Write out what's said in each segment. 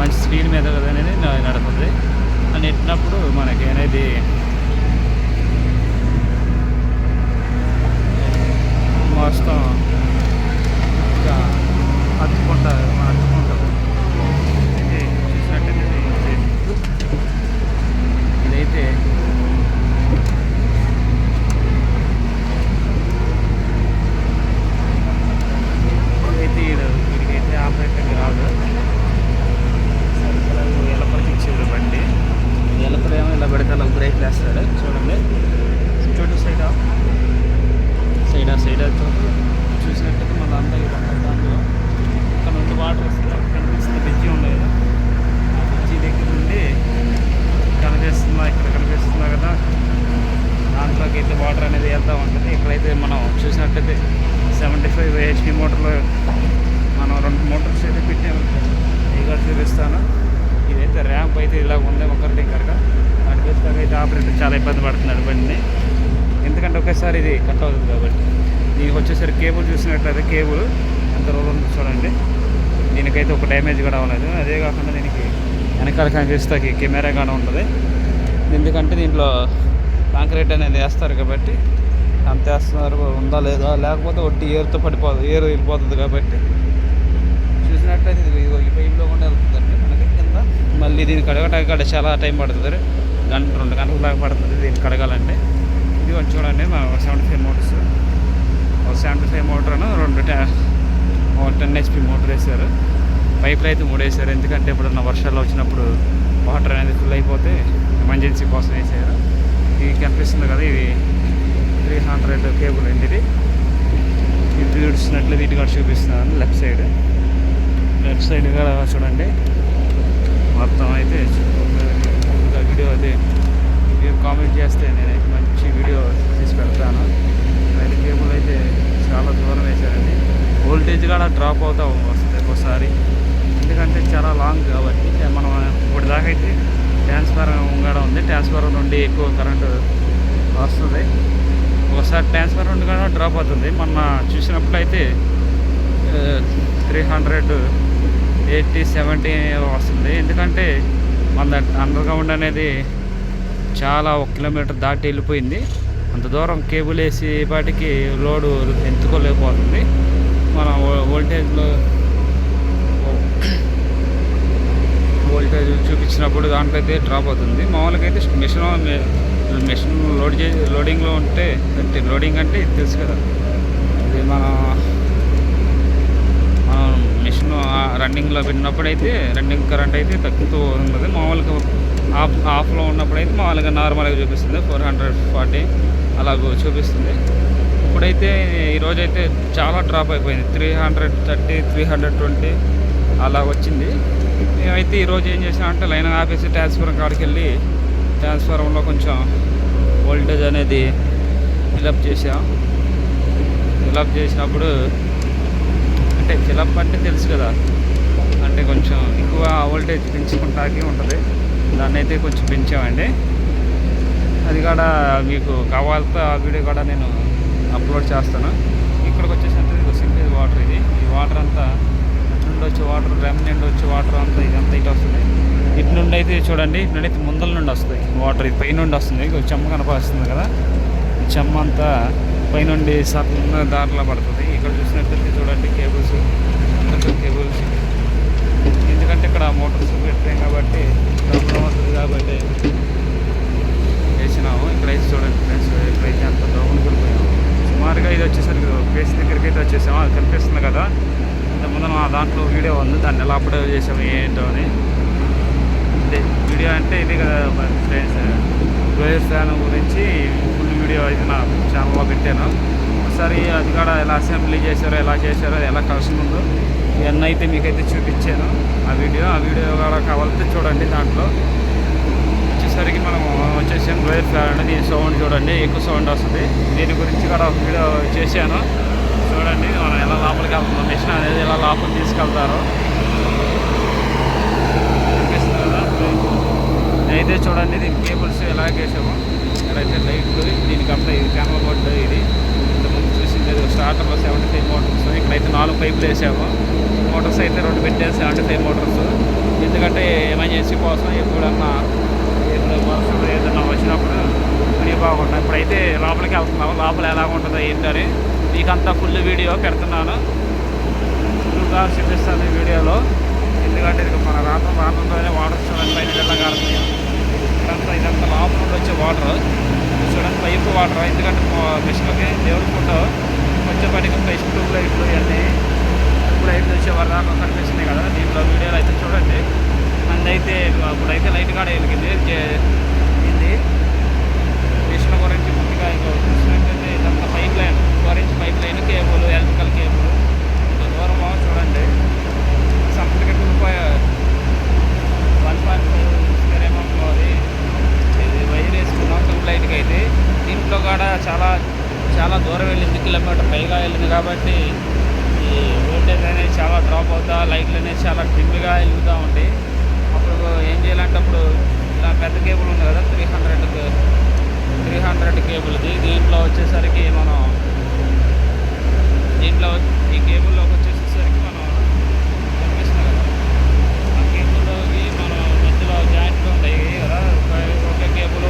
మంచి స్పీడ్ మీద అనేది నడుపుతుంది. అని ఎట్టినప్పుడు మనకి అనేది మొత్తం ఇంకా అతుక్కుంటా అతుక్కుంటుంది ఇది చూసినట్టయితే ఇది- ఇదైతే ఇదైతే ఈడు వీడికైతే ఆపరేటింగ్ రాదు సరిపడదు ఎలపలకి ఇచ్చేది బండి ఎలపలు ఏమో ఇలా పెడితే అలా బ్రేక్ వేస్తాడు చూడండి చూడు సైడ్ సైడ్ సైడ్ చూసినట్టయితే మళ్ళీ అంతా ఇదంతా దాంట్లో ఇక్కడ నుండి వాటర్ వస్తుంది అక్కడ కనిపిస్తుంది బ్రిడ్జి ఉంది కదా ఆ బ్రిడ్జి దగ్గర నుండి కనిపిస్తుందా ఇక్కడ కనిపిస్తుందా కదా దాంట్లోకి అయితే వాటర్ అనేది వెళ్తూ ఉంటుంది ఇక్కడైతే మనం చూసినట్టయితే సెవెంటీ ఫైవ్ హెచ్పి మోటార్లో మనం రెండు మోటార్స్ అయితే పెట్టాము ఇక చూపిస్తాను ఇదైతే ర్యాంప్ అయితే ఇలా ఉంది ఒకరి దగ్గరగా నడిపిస్తాక అయితే ఆపరేటర్ చాలా ఇబ్బంది పడుతున్నాడు బండిని ఎందుకంటే ఒకేసారి ఇది కట్ అవుతుంది కాబట్టి. దీనికి వచ్చేసరికి కేబుల్ చూసినట్లయితే కేబుల్. అంత రోజులు ఉందో చూడండి. దీనికైతే ఒక డ్యామేజ్ కూడా ఉన్నది అదే కాకుండా దీనికి వెనకాల కనిపిస్తాకి కెమెరా కూడా ఉంటుంది. ఎందుకంటే దీంట్లో కాంక్రీట్ అనేది వేస్తారు కాబట్టి అంత వేస్తున్నారు. ఉందా లేదా? లేకపోతే ఒట్టి ఏరుతో పడిపోదు ఏరు వెళ్ళిపోతుంది కాబట్టి. చూసినట్లయితే ఇది ఈ పైపులో కూడా వెళ్తుందండి. మనకి కింద మళ్ళీ దీన్ని కడగటానికి చాలా టైం పడుతుంది. గంట రెండు గంటల దాకా పడుతుంది దీన్ని కడగాలంటే. ఇది వచ్చి చూడండి మా సెవెంటీ ఫైవ్ మోటార్స్ ఒక సెవెంటీ ఫైవ్ మోటార్ రెండు టెన్ హెచ్పి మోటార్ వేశారు. పైపులు అయితే మూడు వేశారు ఎందుకంటే ఎప్పుడన్నా వర్షాలు వచ్చినప్పుడు వాటర్ అనేది ఫుల్ అయిపోతే ఎమర్జెన్సీ కోసం వేసారు ఇది కనిపిస్తుంది కదా ఇది త్రీ హండ్రెడ్ కేబుల్ అండి ఇది ఇది చూసినట్లు వీటి కూడా చూపిస్తున్నాను లెఫ్ట్ సైడ్ లెఫ్ట్ సైడ్ కూడా చూడండి. మొత్తం అయితే వీడియో అది. మీరు కామెంట్ చేస్తే వీడియో తీసి పెడతాను. రైలు కేబుల్ అయితే చాలా దూరం వేశారండి. వోల్టేజ్ కూడా డ్రాప్ అవుతూ వస్తుంది ఒక్కోసారి. ఎందుకంటే చాలా లాంగ్ కాబట్టి మనం ఇప్పుడు దాకా అయితే ట్రాన్స్ఫారం కూడా ఉంది. ట్రాన్స్ఫారం నుండి ఎక్కువ కరెంటు వస్తుంది. ఒకసారి ట్రాన్స్ఫర్ నుండి కూడా డ్రాప్ అవుతుంది. మొన్న చూసినప్పుడు అయితే త్రీ హండ్రెడ్ ఎయిటీ సెవెంటీ వస్తుంది. ఎందుకంటే మన అండర్ గ్రౌండ్ అనేది చాలా ఒక కిలోమీటర్ దాటి వెళ్ళిపోయింది. అంత దూరం కేబుల్ వేసి పాటికి లోడు ఎంచుకోలేకపోతుంది మన వోల్టేజ్లో వోల్టేజ్ చూపించినప్పుడు దాంట్లో అయితే డ్రాప్ అవుతుంది. మామూలుగా అయితే మిషన్ మిషన్ లోడ్ చే లోడింగ్లో ఉంటే అంటే లోడింగ్ అంటే తెలుసు కదా. ఇది మన మనం మిషన్ రన్నింగ్లో పెట్టినప్పుడైతే రన్నింగ్ కరెంట్ అయితే తగ్గుతూ ఉంటుంది. మామూలుగా ఆఫ్ ఆఫ్లో ఉన్నప్పుడైతే మామూలుగా నార్మల్గా చూపిస్తుంది. ఫోర్ హండ్రెడ్ ఫార్టీ అలా చూపిస్తుంది. ఇప్పుడైతే ఈరోజైతే చాలా డ్రాప్ అయిపోయింది. Three hundred thirty three hundred twenty అలా వచ్చింది. మేమైతే ఈరోజు ఏం చేసామంటే లైన్ ఆపేసి ట్రాన్స్ఫారం కాడికి వెళ్ళి ట్రాన్స్ఫారంలో కొంచెం వోల్టేజ్ అనేది ఫిలప్ చేసాం. ఫిలప్ చేసినప్పుడు అంటే ఫిలప్ అంటే తెలుసు కదా. అంటే కొంచెం ఎక్కువ వోల్టేజ్ పెంచుకుంటాకి ఉంటుంది. దాన్ని అయితే కొంచెం పెంచామండి. అది కూడా మీకు కావాలంటే ఆ వీడియో కూడా నేను అప్లోడ్ చేస్తాను. ఇక్కడికి వచ్చేసరికి ఇది సింటేజ్ వాటర్ ఇది. ఈ వాటర్ అంతా అటు నుండి వచ్చే వాటర్ రెమ్ నుండి వచ్చే వాటర్ అంతా ఇదంతా ఇటు వస్తుంది. ఇటు నుండి అయితే చూడండి ఇటు నుండి అయితే ముందల నుండి వస్తుంది వాటర్. ఇది పై నుండి వస్తుంది. చెమ్మ కనపస్తుంది కదా. ఈ చెమ్మ అంతా పైనుండి సన్న దారిలో పడుతుంది. ఇక్కడ చూసినట్లయితే చూడండి కేబుల్స్. ఇక్కడ మోటార్స్ పెట్టాం కాబట్టి డబ్బులు వస్తుంది కాబట్టి వేసినాము. ఇక్కడైతే చూడండి ఫ్రెండ్స్ ఇక్కడైతే అంత డౌన్కి వెళ్ళిపోయాము సుమారుగా ఇది వచ్చేసరికి ప్లేస్ దగ్గరికి అయితే వచ్చేసాము. అది కనిపిస్తుంది కదా. ఇంతకుముందు నా దాంట్లో వీడియో ఉంది. దాన్ని ఎలా అప్లోడ్ చేసాము ఏంటో అని. అంటే వీడియో అంటే ఇది కదా ఫ్రెండ్స్ గ్లోయర్ ఫ్యాన్ గురించి ఫుల్ వీడియో అయితే నా ఛానల్లో పెట్టాను. ఒకసారి అది కూడా ఎలా అసెంబ్లీ చేశారో ఎలా చేశారో ఎలా కలిసి ఉందో ఇవన్నీ అయితే మీకైతే చూపించాను. ఆ వీడియో ఆ వీడియో కావాలంటే చూడండి దాంట్లో. వచ్చేసరికి మనం వచ్చేసాం రోయల్ ఫ్యాన్ దీని సౌండ్ చూడండి ఎక్కువ సౌండ్ వస్తుంది. దీని గురించి కూడా ఒక వీడియో చేశాను. చూడండి మనం ఎలా లోపలికి వెళ్తున్నాం మిషన్ అనేది ఎలా లోపలికి తీసుకెళ్తారు. అయితే చూడండి దీని కేబుల్స్ ఎలా వేసాము ఇక్కడైతే లైట్లు దీనికంతా ఇది కెమెరా బోర్డు ఇది. స్టార్టర్లో సెవెంటీ ఫైవ్ మోటార్స్. ఇక్కడైతే నాలుగు పైపులు వేసాము. మోటార్స్ అయితే రెండు పెట్టాము సెవెంటీ ఫైవ్ మోటార్స్. ఎందుకంటే ఎమర్జెన్సీ కోసం ఎప్పుడన్నా ఇప్పుడు వర్షం ఏదన్నా వచ్చినప్పుడు పని బాగుంటుంది ఇప్పుడైతే లోపలికి వెళ్తున్నాము. లోపల ఎలా ఉంటుందో ఏంటని మీకంతా ఫుల్ వీడియో పెడుతున్నాను. ఫుల్గా చూపిస్తాను ఈ వీడియోలో. ఎందుకంటే ఇది మన రాత్రం రాత్రంతోనే వాటర్ చూడండి పైన వెళ్ళగలుగుతుంది కారుతుంది ఇదంతా ఇదంతా లోపల నుండి వచ్చే వాటర్. చూడండి పైపు వాటర్. ఎందుకంటే మిషన్కి దేవుడు ఫోటో. వచ్చేపాటికి ఫస్ట్ ట్యూబ్ లైట్లు ఇవన్నీ ట్యూబ్ లైట్లు వచ్చే వరకు దాకా కనిపిస్తున్నాయి కదా. దీంట్లో వీడియోలు అయితే చూడండి. అందైతే అప్పుడైతే లైట్ కాడ వెలిగింది. ఇది మిషన్ గురించి ముందుగా ఇంకా చూసినట్టయితే ఇదంతా పైప్ లైన్. గురించి pipe line cable electrical cable. ఇంత దూరం చూడండి. సంతకి వెళ్ళిపోయా వన్ పాయింట్ ఫైవ్ స్క్వేర్ ఏమో అది. ఇది వైర్ వేసుకున్నాం ట్యూబ్ లైట్కి అయితే. దీంట్లో కూడా చాలా చాలా దూరం వెళ్ళింది కిలోమీటర్ పైగా వెళ్ళింది కాబట్టి ఈ వోల్టేజ్ అనేది చాలా డ్రాప్ అవుతా లైట్లు అనేది చాలా డిమ్గా వెలుగుతూ ఉంటాయి అప్పుడు ఏం చేయాలంటే అప్పుడు ఇలా పెద్ద కేబుల్ ఉంది కదా త్రీ హండ్రెడ్ త్రీ హండ్రెడ్ కేబుల్ది దీంట్లో వచ్చేసరికి మనం దీంట్లో ఈ కేబుల్లోకి వచ్చేసరికి మనం కనిపిస్తుంది కదా ఆ కేబుల్లోకి మనం మధ్యలో జాయింట్లు ఉంటాయి కదా ఒక- ఒకే కేబుల్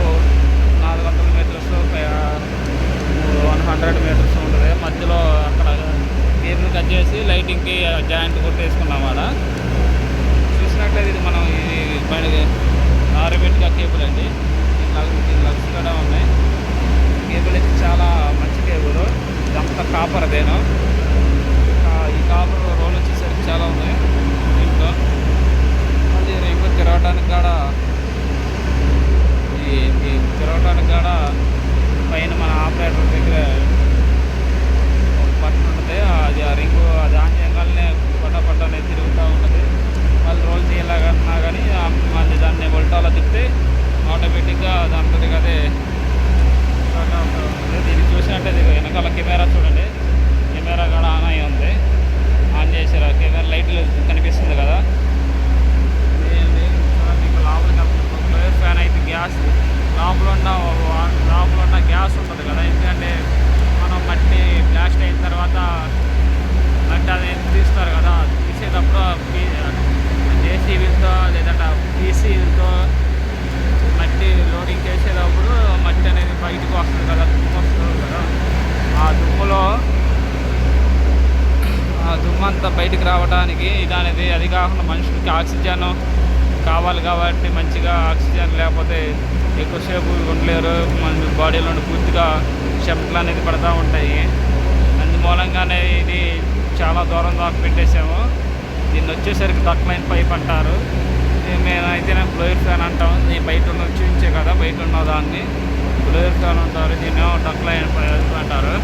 నాలుగు వందల మీటర్స్ వన్ హండ్రెడ్ మీటర్స్ ఉంటుంది మధ్యలో అక్కడ కేబుల్ కట్ చేసి లైటింగ్కి జాయింట్ కొట్టేసుకున్నాం ఆడ చూసినట్లయితే ఇది మనం ఇది బండి ఆర్బిట్గా కేబుల్ అండి దీని లగ్స్ దీని లగ్స్ కూడా ఉన్నాయి కేబుల్ అయితే చాలా మంచి కేబుల్ ఇదంతా కాపర్ అదేను ఈ కాపర్ రోల్ వచ్చేసరికి చాలా ఉన్నాయి దీంట్లో మళ్ళీ రింగ్ తిరగడానికి కూడా ఈ ఈ తిరగడానికి కూడా పైన మన ఆపరేటర్ దగ్గర ఒక బటన్ ఉంటుంది అది ఆ రింగ్ అది ఆన్ చేయగానే పట్ట పట్ట అనేది తిరుగుతూ ఉంటుంది మళ్ళీ రోల్ తీయాలన్నా కానీ ఆ- మళ్ళీ దాన్ని ఉల్టాలో తిప్పితే ఆటోమేటిక్గా దాంతో అదే స్టార్ట్ అవుతూ ఉంటుంది దీన్ని చూసినట్టే ఇది వెనకాల కెమెరా చూడండి కెమెరా కూడా ఆన్ అయి ఉంది ఆన్ చేశారు ఆ కెమెరా లైట్లు కనిపిస్తుంది కదా ఇదేంటి చూడండి ఇంకా లోపలికి వెళ్తుంది ఫ్యాన్ అయితే గ్యాస్ లోపల ఉన్న వా- లోపల ఉన్న గ్యాస్ ఉంటుంది కదా ఎందుకంటే మనం మట్టి బ్లాస్ట్ అయిన తర్వాత మట్టి అనేది తీస్తారు కదా తీసేటప్పుడు జేసీబీలతో లేదంటే పీసీలతో మట్టి లోడింగ్ చేసేటప్పుడు మట్టి అనేది బయటకు వస్తుంది కదా దుమ్ము వస్తుంది కదా ఆ దుమ్ములో ఆ దుమ్ము అంతా బయటికి రావడానికి ఇది అనేది అది ఆక్సిజన్ కావాలి కాబట్టి మంచిగా ఆక్సిజన్ లేకపోతే ఎక్కువసేపు ఉండలేరు. మన బాడీలో నుండి పూర్తిగా చెమటలు అనేది పడతా ఉంటాయి. అందుమూలంగానే ఇది చాలా దూరం దాకా పెట్టేసాము దీన్ని వచ్చేసరికి డక్లైన్ పైప్ అంటారు. మేమైతే నాకు బ్లోయర్ ఫ్యాన్ అంటాం. నేను బయట ఉన్న చూపించే కదా బయట ఉన్న దాన్ని. బ్లోయర్ ఫ్యాన్ అంటారు. దీన్ని డక్లైన్ పైప్ అంటారు.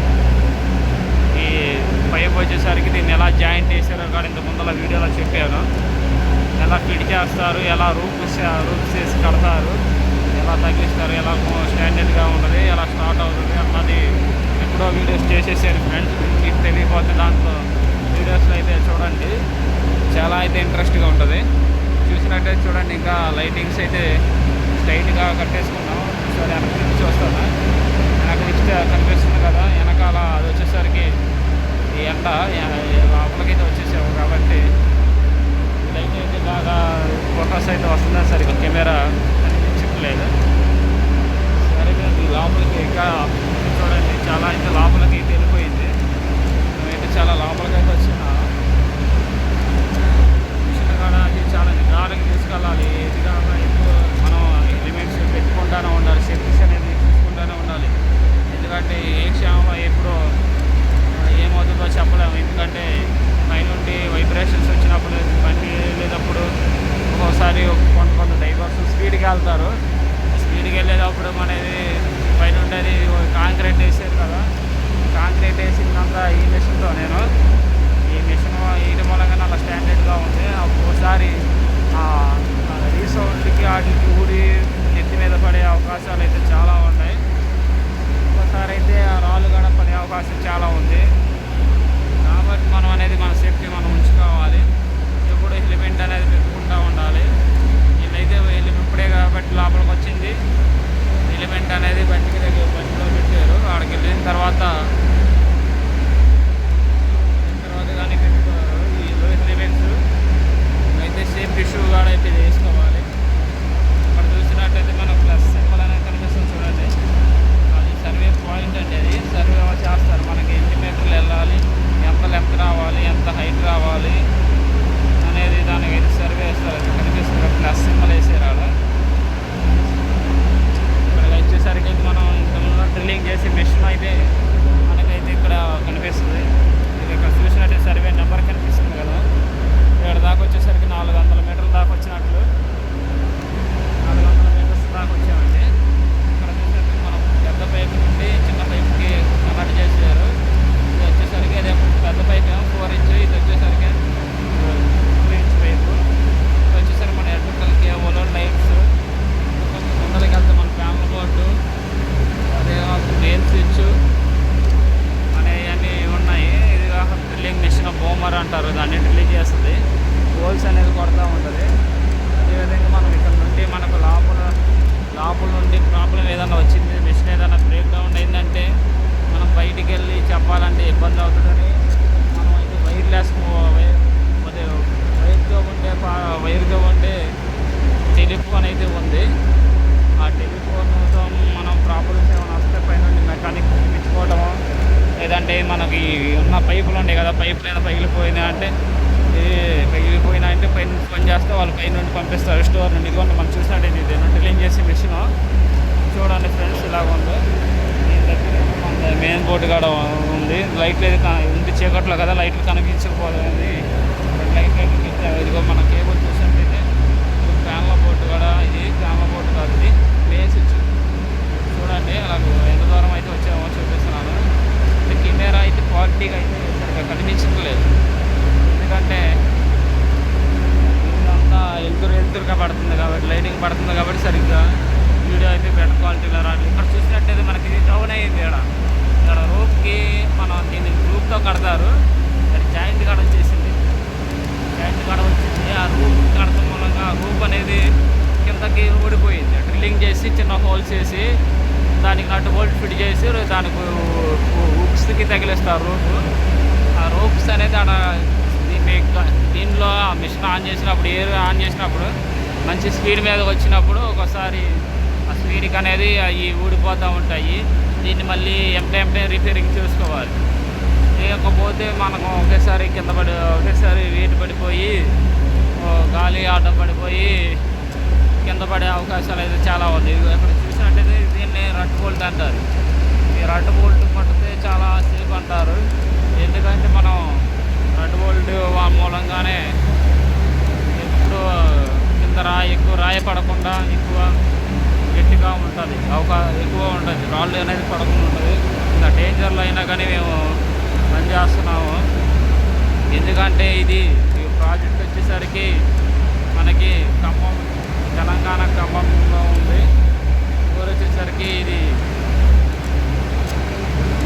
ఈ పైప్ వచ్చేసరికి దీన్ని ఎలా జాయింట్ చేశారో కానీ ఇంత ముందర వీడియోలో చెప్పాను. ఎలా ఫిట్ చేస్తారు ఎలా రూప్స్ రూప్స్ చేసి కడతారు ఎలా తగ్గిస్తారు ఎలా స్టాండర్డ్గా ఉంటుంది ఎలా స్టార్ట్ అవుతుంది అన్నది ఎప్పుడో వీడియోస్ చేసేసారు ఫ్రెండ్స్. మీకు తెలియకపోతే దాంట్లో వీడియోస్లో అయితే చూడండి. చాలా అయితే ఇంట్రెస్ట్గా ఉంటుంది. చూసినట్టయితే చూడండి ఇంకా లైటింగ్స్ అయితే స్ట్రైట్గా కట్టేసుకున్నాం. సరే వెనక నుంచి చూస్తాను వెనక నుంచి కనిపిస్తుంది కదా వెనకాల అది వచ్చేసరికి ఈ ఎండ ఎ- లోపలికైతే వచ్చేసాము కాబట్టి లైట్ అయితే బాగా ఫోకస్ అయితే వస్తుందా? సరిగ్గా కెమెరా కనిపించట్లేదు సరే ఈ లోపలికి ఇంకా చూడండి చాలా అయితే లోపలికి అయితే వెళ్ళిపోయింది. మేమైతే చాలా లోపలికి అయితే వచ్చిన. మిషన్ కాడ అది చాలా నిదానంగా తీసుకెళ్ళాలి. ఇది కాక ఎక్కువ మనం ఎలిమెంట్స్ పెట్టుకుంటూనే ఉండాలి. సేఫ్టీస్ అనేది చూసుకుంటూనే ఉండాలి. ఎందుకంటే ఏ క్షేమం ఎప్పుడో ఏమవుతుందో చెప్పలేము. ఎందుకంటే పైనుండి వైబ్రేషన్స్ వచ్చినప్పుడు బండి వెళ్ళేటప్పుడు ఒక్కోసారి కొంత కొంత డ్రైవర్స్ స్పీడ్కి వెళ్తారు. స్పీడ్కి వెళ్ళేటప్పుడు మనది పైన ఉండేది కాన్ వేసారు కదా కాంక్రీట్ వేసిందంతా ఈ మిషన్తో నేను ఈ మిషన్ ఈ మూలంగా అలా స్టాండర్డ్గా ఉంది ఒక్కోసారి రీసౌండ్కి వాటికి ఊడి నెత్తి మీద పడే అవకాశాలు అయితే చాలా ఉన్నాయి ఒక్కోసారి అయితే ఆ రాళ్ళు కూడా పడే అవకాశం చాలా ఉంది కాబట్టి మనం అనేది మన సేఫ్టీ మనం ఉంచుకోవాలి ఎప్పుడు హెలిమెంట్ అనేది పెట్టుకుంటూ ఉండాలి వీళ్ళైతే హెలిమెంట్ ఇప్పుడే కాబట్టి లోపలికి వచ్చింది ఎలిమెంట్ అనేది బండికి దగ్గర బండిలో పెట్టారు అక్కడికి వెళ్ళిన తర్వాత వెళ్ళిన తర్వాత కానీ పెట్టుకోరు ఈ లో ఎలిమెంట్స్ అయితే సేఫ్టీ షూ కూడా అయితే వేసుకోవాలి ఇక్కడ చూసినట్టయితే మనకు ప్లస్ సింబల్ అనేది కనిపిస్తుంది చూడండి అది సర్వే పాయింట్ అండి అది సర్వే చేస్తారు మనకి ఎన్ని మీటర్లు వెళ్ళాలి ఎంత లెంత్ రావాలి ఎంత హైట్ రావాలి అనేది దానికి అయితే సర్వే వేస్తారు అది కనిపిస్తుంది ప్లస్ సింబల్ వేసారు ఆడ ఇక్కడ వచ్చేసరికి అయితే మనం ఇంతకుముందు డ్రిల్లింగ్ చేసి మెషిన్ అయితే మనకైతే ఇక్కడ కనిపిస్తుంది ఇది ఇక్కడ చూసినట్టే సర్వే నెంబర్ కనిపిస్తుంది కదా ఇక్కడ దాకా వచ్చేసరికి నాలుగు వందల మీటర్ల దాకా వచ్చినట్లు నాలుగు వందల మీటర్స్ దాకా వచ్చామండి ఇక్కడ చూసేసరికి మనం పెద్ద పైప్ నుండి చిన్న పైప్కి కనెక్ట్ చేశారు ఇది వచ్చేసరికి అదే పెద్ద పైప్ ఏమో ఫోర్ ఇంచ్ ఇది వచ్చేసరికి టూ ఇంచ్ పైపు ఇది వచ్చేసరికి మన ఎలక్ట్రికల్ కేబుల్ లైట్స్ కొంచెం ముందరికి వెళ్తే మన ఫ్యామిలీ బోర్డు అదే మెయిన్ స్విచ్ అనేవన్నీ ఉన్నాయి ఇది కాక డ్రిల్లింగ్ మిషన్ అంటారు దాన్ని రిలీజ్ చేస్తుంది. హోల్స్ అనేది కొడతా ఉంటుంది. అదేవిధంగా మనం ఇక్కడ నుండి మనకు లోపల లోపల నుండి ప్రాబ్లం ఏదైనా వచ్చింది మిషన్ ఏదైనా బ్రేక్ డౌన్ అయిందంటే మనం బయటికి వెళ్ళి చెప్పాలంటే ఇబ్బంది అవుతుందని మనం అయితే వైర్లెస్ అదే వైర్తో ఉండే వైర్తో ఉండే టెలిఫోన్ అయితే ఉంది. ఆ టెలిఫోన్తో మనం ప్రాబ్లమ్స్ ఏమైనా వస్తే పైన మెకానిక్ పిచ్చుకోవటము లేదంటే మనకి ఉన్న పైపులు ఉంటాయి కదా పైపులు లేదా పగిలిపోయినా అంటే పగిలిపోయినా అంటే పైన పని చేస్తే వాళ్ళు పైన నుండి పంపిస్తారు స్టోర్ నుండి. ఇదిగోండి మనం చూసినట్టే ఇది డ్రిల్లింగ్ చేసే మిషన్. చూడండి ఫ్రెండ్స్ ఇలాగ ఉంది. దీని దగ్గర మన మెయిన్ బోర్డు కూడా ఉంది. లైట్లు అయితే ఉంది చీకట్లో కదా లైట్లు కనిపించకపోతుంది లైట్ ఇదిగో మన కేబుల్ చూసినట్టయితే ఫ్యాన్ల బోర్డు కూడా ఇది ఫ్యాన్ల బోర్డు కాదు ఇది మెయిన్ స్విచ్ చూడండి అలా ఎంత దూరం అయితే వచ్చామో చూపిస్తున్నాను ఇది కెమెరా అయితే క్వాలిటీగా అయితే సరిగ్గా కనిపించట్లేదు ఎందుకంటే ఇదంతా ఎలుతురు ఎలుతురుగా పడుతుంది కాబట్టి లైటింగ్ పడుతుంది కాబట్టి సరిగ్గా వీడియో అయితే బెటర్ క్వాలిటీలో రాదు ఇక్కడ చూసినట్టయితే మనకి ఇది డౌన్ అయ్యింది ఇక్కడ ఇక్కడ రూప్కి మనం దీన్ని రూప్తో కడతారు ఇక్కడ జాయింట్ కాడ వచ్చేసింది జాయింట్ కాడ వచ్చింది ఆ రూప్ కడతాం మూలంగా ఆ రూప్ అనేది కిందకి ఊడిపోయింది డ్రిల్లింగ్ చేసి చిన్న హోల్స్ వేసి దానికి నట్టు బోల్ట్ ఫిట్ చేసి దానికి ఉక్స్కి తగిలిస్తారు రూప్ ఆ రూప్స్ అనేది ఆడ దీన్ని గ- దీనిలో ఆ మిషన్ ఆన్ చేసినప్పుడు ఎయిర్ ఆన్ చేసినప్పుడు మంచి స్పీడ్ మీద వచ్చినప్పుడు ఒకసారి ఆ స్పీడ్కి అనేది అవి ఊడిపోతూ ఉంటాయి. దీన్ని మళ్ళీ ఎంటే ఎంటే రిపేరింగ్ చేసుకోవాలి. లేకపోతే మనకు ఒకేసారి కింద పడి ఒకేసారి వేటు పడిపోయి గాలి ఆటం పడిపోయి కింద పడే అవకాశాలు అయితే చాలా ఉంది ఇక్కడ చూసినట్టయితే దీన్ని రట్ బోల్ట్ అంటారు. ఈ రట్ బోల్ట్ పట్టితే చాలా సేఫ్ అంటారు. ఎందుకంటే మనం రట్ బోల్ట్ మూలంగానే ఎప్పుడు కింద రాయి ఎక్కువ రాయి పడకుండా ఎక్కువ గట్టిగా ఉంటుంది. అవకా ఎక్కువ ఉంటుంది. రాళ్ళు అనేది పడకుండా ఉంటుంది. ఇంత డేంజర్లో అయినా కానీ మేము పని చేస్తున్నాము. ఎందుకంటే ఇది ఈ ప్రాజెక్ట్ వచ్చేసరికి మనకి ఖమ్మం తెలంగాణ ఖమ్మంలో ఉంది ఊరు వచ్చేసరికి ఇది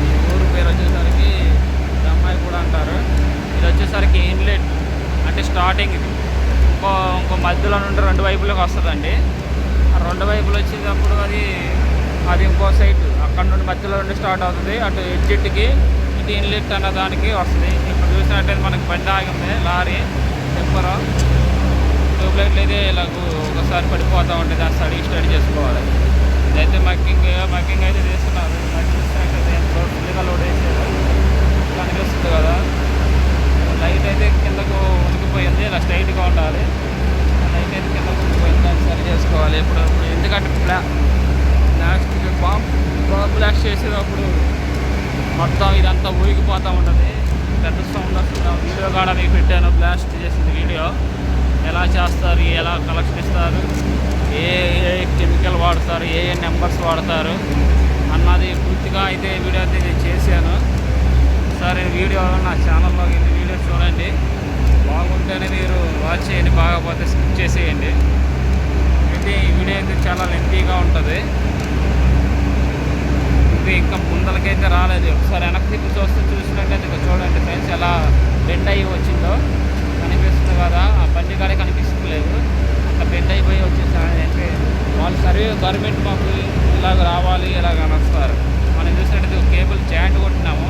ఈ ఊరు పేరు వచ్చేసరికి దమ్మాయి కూడా అంటారు ఇది వచ్చేసరికి ఇన్లెట్ అంటే స్టార్టింగ్ ఇది ఇంకో ఇంకో మధ్యలో నుండి రెండు వైపులకు వస్తుందండి ఆ రెండు వైపులు వచ్చేటప్పుడు అది అది ఇంకో సైడ్ అక్కడ నుండి మధ్యలో నుండి స్టార్ట్ అవుతుంది అటు ఇటు ఇన్లెట్ అన్న దానికి వస్తుంది. ఇప్పుడు చూసినట్టయితే మనకి బండి ఆగింది లారీ టెంపర్ ట్యూబ్లైట్లు అయితే ఇలా ఒకసారి పడిపోతూ ఉంటుంది దాన్ని స్టడీ స్టడీ చేసుకోవాలి. ఇదైతే మగ్గింగ్ మగ్గింగ్ అయితే చేస్తున్నారు. చూసినట్టయితే ఫుల్గా లోడ్ వేసారు కనిపిస్తుంది కదా. లైట్ అయితే కిందకు ఉనికిపోయింది ఇలా స్ట్రైట్గా ఉండాలి. లైట్ అయితే కిందకు ఉనికిపోయింది దాన్ని సరి చేసుకోవాలి. ఇప్పుడు ఇప్పుడు ఎందుకంటే బ్లా ప్లాస్టిక్ బాంబ్ బాంబ్ బ్లాస్ట్ చేసేటప్పుడు మొత్తం ఇదంతా ఊగిపోతూ ఉంటుంది పెద్ద సౌండ్ వస్తుంది వీడియో కూడా మీకు పెట్టాను బ్లాస్ట్ చేసింది వీడియో. ఎలా చేస్తారు ఎలా కలెక్షన్ ఇస్తారు ఏ ఏ కెమికల్ వాడతారు ఏ ఏ నెంబర్స్ వాడతారు అన్నది పూర్తిగా అయితే వీడియో అయితే నేను చేశాను. సరే వీడియో నా ఛానల్లో ఇది వీడియో చూడండి. బాగుంటేనే మీరు వాచ్ చేయండి బాగపోతే స్కిప్ చేసేయండి. అయితే ఈ వీడియో అయితే చాలా లెంతీగా ఉంటుంది. ఇది ఇంకా ముందలకైతే రాలేదు. ఒకసారి వెనక్కి తిప్పి చూస్తే చూసినట్టయితే ఇక్కడ చూడండి ఫ్రెండ్స్ ఎలా బెండ్ అయ్యి వచ్చిందో. కనిపిస్తుంది కదా ఆ బండి కాడే కనిపిస్తలేదు. అట్లా బెండ్ అయిపోయి వచ్చేసాను. అంటే వాళ్ళు సర్వే గవర్నమెంట్ మాకు ఇలాగ రావాలి ఇలాగ అనొస్తారు మనం చూసినట్టయితే ఒక కేబుల్ జాయింట్ కొట్టినాము.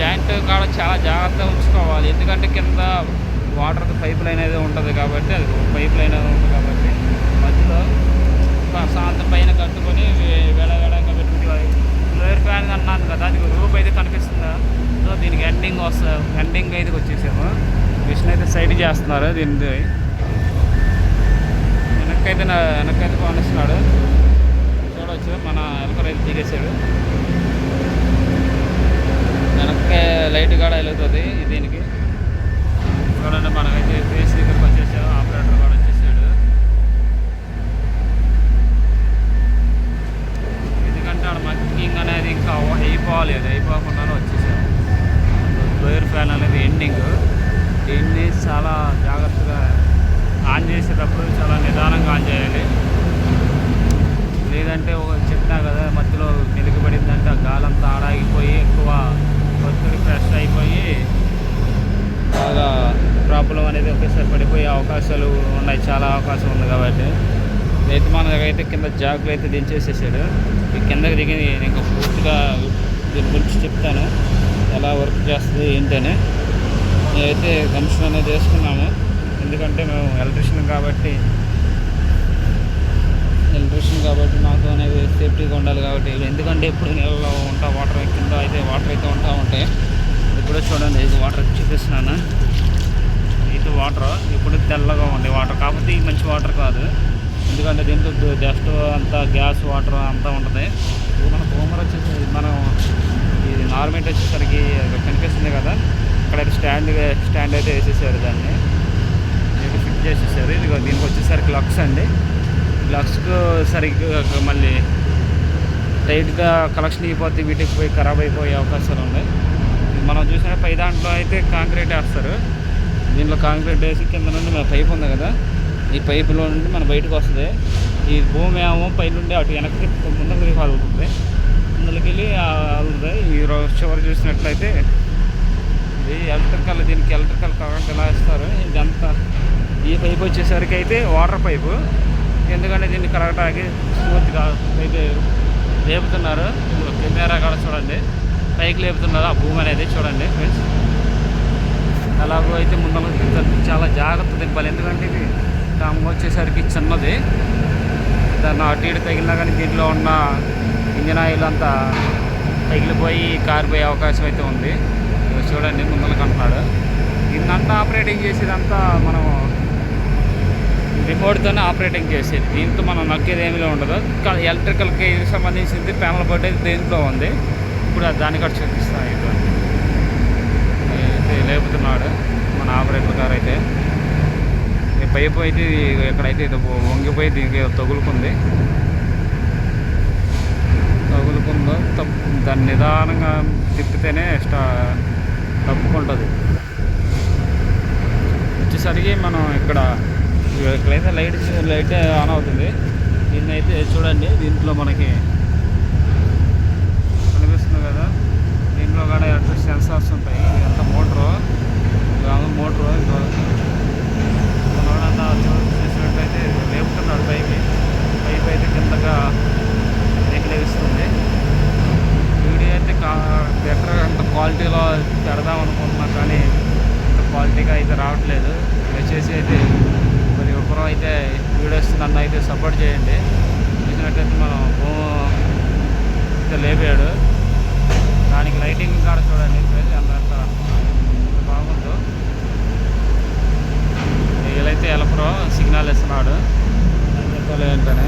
జాయింట్ కాడ చాలా జాగ్రత్తగా ఉంచుకోవాలి. ఎందుకంటే కింద వాటర్ పైప్ లైన్ అనేది ఉంటుంది కాబట్టి అది పైప్ లైన్ అనేది ఉంటుంది కాబట్టి మధ్యలో సాంత పైన కట్టుకొని వేళ లోయర్ ఫ్యాన్ అన్నాను కదా అది రూప్ అయితే కనిపిస్తుందా? సో దీనికి ఎండింగ్ వస్తా ఎండింగ్ అయితే వచ్చేసాము. మిషన్ అయితే సైడ్ చేస్తున్నారు దీనిది. వెనక్కైతే నా వెనక్కైతే కానిస్తున్నాడు. చూడవచ్చు మన ఎలక అయితే దిగేసాడు వెనక్కి లైట్ కూడా వెలుగుతుంది దీనికి. చూడండి మనకైతే ఫేస్ దగ్గరకు వచ్చేసాడు ఆపరేటర్ కూడా వచ్చేసాడు ఎందుకంటే ఆడ అనేది ఇంకా అవ- అయిపోవాలి అది అయిపోకుండానే వచ్చేసాము లోయర్ ఫ్యాన్ అనేది ఎండింగ్. దీన్ని చాలా జాగ్రత్తగా ఆన్ చేసేటప్పుడు చాలా నిదానంగా ఆన్ చేయాలి. లేదంటే ఒక చెప్పినా కదా మధ్యలో వెలుగుబడిందంటే ఆ గాలంతా ఆడాగిపోయి ఎక్కువ ఒత్తిడి ఫ్రెష్ అయిపోయి బాగా ప్రాబ్లం అనేది ఒకేసారి పడిపోయే అవకాశాలు ఉన్నాయి చాలా అవకాశం ఉంది కాబట్టి. అయితే అయితే కింద జాకులు అయితే దించేసేసాడు. ఈ కిందకి దిగి నేను ఇంకా పూర్తిగా దీని గురించి చెప్తాను. ఎలా వర్క్ చేస్తుంది ఏంటని. నేనైతే కమిషన్ అనేది వేసుకున్నాము. ఎందుకంటే మేము ఎలక్ట్రిషియన్ కాబట్టి ఎలక్ట్రిషియన్ కాబట్టి మాకు అనేది సేఫ్టీగా ఉండాలి కాబట్టి. ఎందుకంటే ఎప్పుడు నీళ్ళలో ఉంటా వాటర్ కింద అయితే వాటర్ అయితే ఉంటా ఉంటాయి. ఇప్పుడు చూడండి ఇది వాటర్ చూపిస్తున్నాను. ఇది వాటర్ ఇప్పుడు తెల్లగా ఉంది. వాటర్ కాకపోతే ఇది మంచి వాటర్ కాదు. ఎందుకంటే దీంతో జస్ట్ అంతా గ్యాస్ వాటర్ అంతా ఉంటుంది. మన హోమర్ వచ్చేసి మనం ఇది నార్మల్ వచ్చేసరికి కనిపిస్తుంది కదా అక్కడ స్టాండ్ స్టాండ్ అయితే వేసేసారు దాన్ని. ఇది ఫిట్ చేసేసారు. ఇది దీనికి వచ్చేసరికి లక్స్ అండి. లక్స్కు సరిగ్గా మళ్ళీ టైట్గా కలెక్షన్ అయిపోతే వీటికి పోయి ఖరాబ్ అయిపోయే అవకాశాలు ఉన్నాయి. మనం చూసిన పై దాంట్లో అయితే కాంక్రీట్ వేస్తారు. దీంట్లో కాంక్రీట్ వేసి కింద నుండి మన పైప్ ఉంది కదా ఈ పైపులో నుండి మన బయటకు వస్తుంది. ఈ భూమి ఏమో పైనుండి అటు వెనక్కి ముందుకు కాలుతుంది ముందుకు వెళ్ళి ఈ రోజు చివరి చూసినట్లయితే ఇది ఎలక్ట్రికల్ దీనికి ఎలక్ట్రికల్ కరెంట్ ఎలా ఇస్తారు? ఇదంతా ఈ పైప్ వచ్చేసరికి అయితే వాటర్ పైపు. ఎందుకంటే దీన్ని కరెక్ట్ ఆగి స్మూత్గా అయితే లేపుతున్నారు. కెమెరా కూడా చూడండి. పైకి లేపుతున్నారు ఆ భూమి అనేది చూడండి ఫ్రెండ్స్. అలాగో అయితే ముందు చాలా జాగ్రత్త దింపాలి. ఎందుకంటే ఇది టామ్ వచ్చేసరికి చిన్నది. దాన్ని అటు ఇటు తగిలినా కానీ దీంట్లో ఉన్న ఇంజన్ ఆయిల్ అంతా తగిలిపోయి కారిపోయే అవకాశం అయితే ఉంది. చూడండి ముందరకు అంటున్నాడు దీన్నంతా ఆపరేటింగ్ చేసేదంతా మనం రిమోట్తోనే ఆపరేటింగ్ చేసేది. దీంతో మనం నక్కేది ఏమీ ఉండదు. ఎలక్ట్రికల్కి సంబంధించింది ప్యానల్ పట్టేది దీంట్లో ఉంది. ఇప్పుడు దాన్ని కూడా చూపిస్తాను ఇది అయితే లేపుతున్నాడు మన ఆపరేటర్ గారు అయితే ఈ పైపు అయితే ఎక్కడైతే ఇది వంగిపోయి దీనికి తగులుకుంది. తగులుకుందో తప్పు దాన్ని నిదానంగా తిప్పితేనే స్టా తప్పుకుంటుంది. వచ్చేసరికి మనం ఇక్కడ ఇక్కడైతే లైట్ లైట్ ఆన్ అవుతుంది దీన్ని అయితే చూడండి దీంట్లో మనకి కనిపిస్తుంది కదా. దీంట్లో కూడా ఎలక్ట్రిక్ సెన్సార్స్ ఉంటాయి. ఎంత మోటరు. ఇదంతా మోటరు. మనోడంతా చూసినట్టయితే లేపుతున్నాడు పైకి పైప్ అయితే కిందగా ఎగిలేస్తుంది వీడియో అయితే కా బెటర్ అంత క్వాలిటీలో పెడదాం అనుకుంటున్నా కానీ అంత క్వాలిటీగా అయితే రావట్లేదు. దయచేసి అయితే మరి ఒకరు అయితే వీడియోస్ నన్ను అయితే సపోర్ట్ చేయండి. చూసినట్లయితే మనం భూమి అయితే లేపాడు. దానికి లైటింగ్ కాడ చూడండి ఫ్రెండ్స్ ఎంత ఎంత ఎంత బాగుందో వీళ్ళైతే ఎలపరో సిగ్నల్ ఇస్తున్నాడు. అని చెప్పాలి ఏంటనే.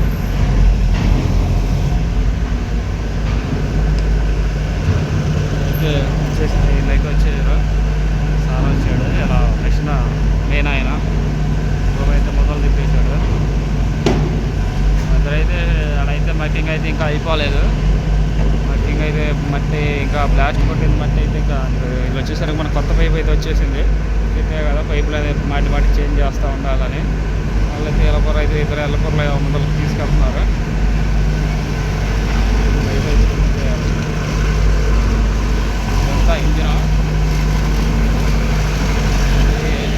అయితే వచ్చేసి సార్ వచ్చాడు ఇలా వచ్చిన మెయిన్ ఆయన. అయితే మొదలు తిప్పేశాడు. అక్కడైతే అడైతే మట్టింగ్ అయితే ఇంకా అయిపోలేదు. మట్టింగ్ అయితే మట్టి ఇంకా బ్లాస్ట్ కొట్టింది మట్టి అయితే ఇంకా ఇక్కడ వచ్చేసరికి మన కొత్త పైప్ అయితే వచ్చేసింది. చెప్పే కదా పైపులు అనేది మాటి మాటి చేంజ్ చేస్తూ ఉండాలని. వాళ్ళైతే ఎలపూర అయితే ఇతర ఎలపూరలో ముందర తీసుకెళ్తున్నారు. పైప్ అయితే ఇదంతా ఇంజిన్.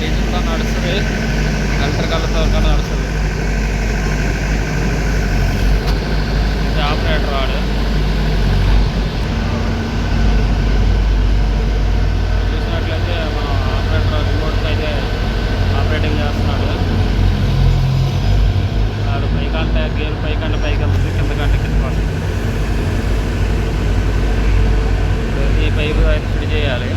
డీజిల్తో నడుస్తుంది. ఎలక్ట్రికల్తో నడుస్తుంది. ఇది ఆపరేటర్ వాడు చూసినట్లయితే మనం బైక్ అయితే ఆపరేటింగ్ చేస్తున్నాడు. వాడు పైకంటే గేర్ పైకంటే పైకి వెళ్తుంది కింద కంటే కింద పడుతుంది. ఈ పైపు అయితే ఫిట్ చేయాలి.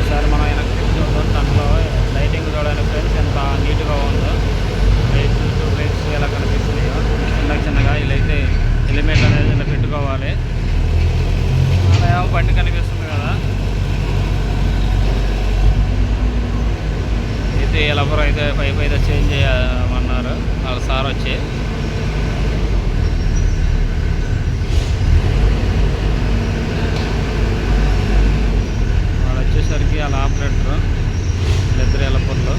ఈసారి మనం వెనక్కి చూద్దాం. దాంట్లో లైటింగ్ చూడడానికి ఎంత నీట్గా ఉందో లైట్స్ ట్యూబ్ లైట్స్ ఎలా కనిపిస్తున్నాయో చిన్నగా చిన్నగా వీళ్ళైతే ఎలిమెంట్ అనేది ఇలా పెట్టుకోవాలి అలా ఏమో బండి కనిపిస్తుంది కదా అయితే ఎలబరు అయితే పైప్ అయితే చేంజ్ చేయమన్నారు వాళ్ళ సార్ వచ్చి వాడు వచ్చేసరికి వాళ్ళ ఆపరేటర్ ఇద్దరు ఎలపర్లు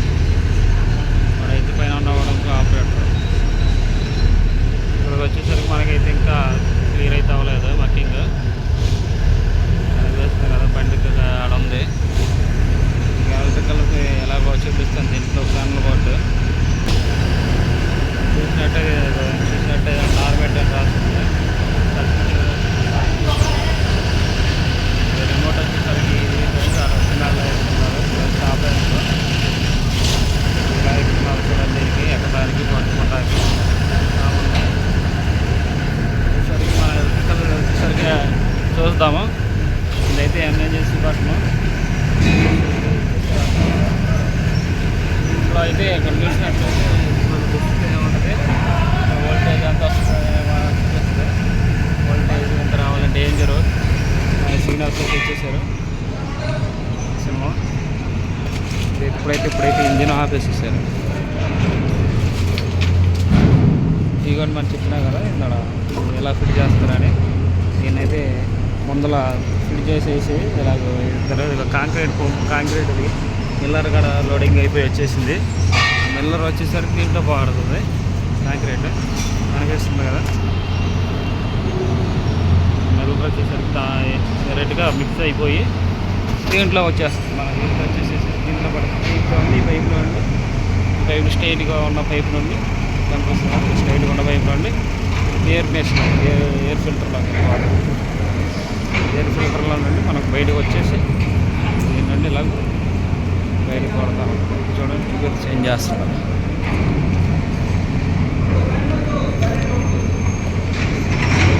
వాడు అయితే పైన ఉన్నవాడు ఇంకో ఆపరేటర్ ఇక్కడికి వచ్చేసరికి మనకైతే ఇంకా క్లియర్ అయితే అవ్వలేదు వర్కింగ్ వేస్తుంది కదా బండికి ఆడ ఉంది ఎలక్ట్రికల్కి ఎలాగో చూపిస్తాను దీంట్లో ఫ్యాన్లు బోర్డు చూసినట్టే చూసినట్టే నార్మేట్ అని రాస్తుంది రిమోట్ వచ్చేసరికి సిగ్నల్ వేస్తున్నారు ఆపరేషన్ ఇలా ఇస్తున్నారు చూడండి దీనికి ఎక్కడానికి పట్టుకోవడానికి వచ్చేసరికి మన ఎలక్ట్రికల్ వచ్చేసరికి చూద్దాము ఇదైతే ఎమర్జెన్సీ బట్టను ఇంట్లో అయితే ఇక్కడ చూసినట్లయితే మన డిస్ప్లే ఉంటుంది వోల్టేజ్ ఎంత వస్తుంది మనకు చూపిస్తుంది వోల్టేజ్ ఎంత రావాలి డేంజరు సిగ్నల్స్ అయితే ఇచ్చేసారు సినిమా ఇది ఇప్పుడైతే ఇప్పుడైతే ఇంజిన్ ఆపేసేసారు ఇదిగోండి మనం చెప్పినా ఎలా ఫిట్ చేస్తున్నారని నేనైతే ముందల ఫిట్ చేసేసి ఇలాగ ఇద్దరు కాంక్రీట్ కాంక్రీట్ మిల్లర్ కూడా లోడింగ్ అయిపోయి వచ్చేసింది. మిల్లర్ వచ్చేసరికి దీంట్లో పాడుతుంది కాంక్రీట్ కనిపిస్తుంది కదా? మిల్లర్ వచ్చేసరికి డైరెక్ట్గా మిక్స్ అయిపోయి దీంట్లో వచ్చేస్తుంది. మన దీంట్లో వచ్చేసేసి దీంట్లో పడుతుంది. దీంట్లో ఉండి ఈ పైపులో ఉండి పైపు స్ట్రైట్గా ఉన్న పైప్ నుండి కనిపిస్తుంది స్ట్రైట్గా ఉన్న పైపు నుండి ఎయిర్ మెషిన్ ఎయిర్ ఎయిర్ ఫిల్టర్లో వాటర్ ఎయిర్ ఫిల్టర్లో నుండి మనకు బయటకు వచ్చేసి దీని నుండి ఇలా బయటకు కొడతాం చూడండి ఫిగర్ చేంజ్ చేస్తున్నాం